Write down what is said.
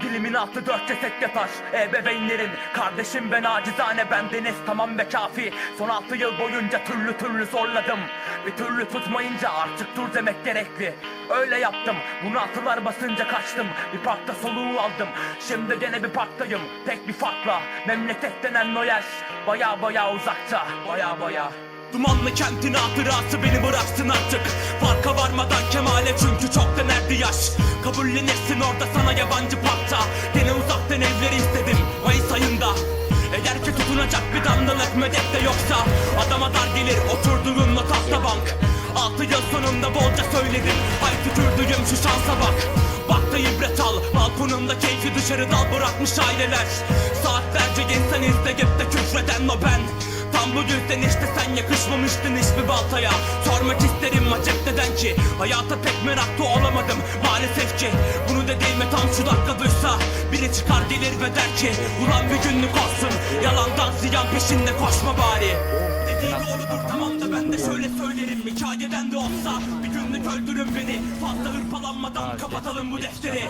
Dilimin altı dört ceset yatar Ebeveynlerin Kardeşim ben acizane bendeniz tamam ve kafi. Son altı yıl boyunca türlü türlü zorladım. Bir türlü tutmayınca artık dur demek gerekli. Öyle yaptım. Bunu atılar basınca kaçtım. Bir parkta soluğu aldım. Şimdi gene bir parktayım. Tek bir farkla. Memleket denen o yer Baya baya uzakta Baya baya. Dumanlı kentin hatırası beni bıraksın artık. Farka varmadan kemale çünkü çok denerdi yaş Kabullenirsin orada sana yabancı parkta Gene uzaktan evleri istedim Mayıs ayında. Eğer ki tutunacak bir damlalık medet de yoksa Adama dar gelir oturduğunla tahta bank. Altı yıl sonunda bolca söyledim Ay tükürdüğüm şu şansa bak. Bak da ibret al Balkonunda keyfi dışarı dal bırakmış aileler. Saatlerce insan izleyip de küfreden o ben Tam bu yüzden işte sen yakışmamıştın hiçbir baltaya. Sormak isterim acep neden ki? Hayata pek meraklı olamadım maalesef ki. Bunu dediğime tam şu dakika duysa. Biri çıkar gelir ve der ki Ulan bir günlük olsun. Yalandan ziyan peşinde koşma bari. Dediği doğrudur tamam da ben de şöyle söylerim. Hikayeden de olsa Bir günlük öldürün beni. Fazla hırpalanmadan kapatalım bu defteri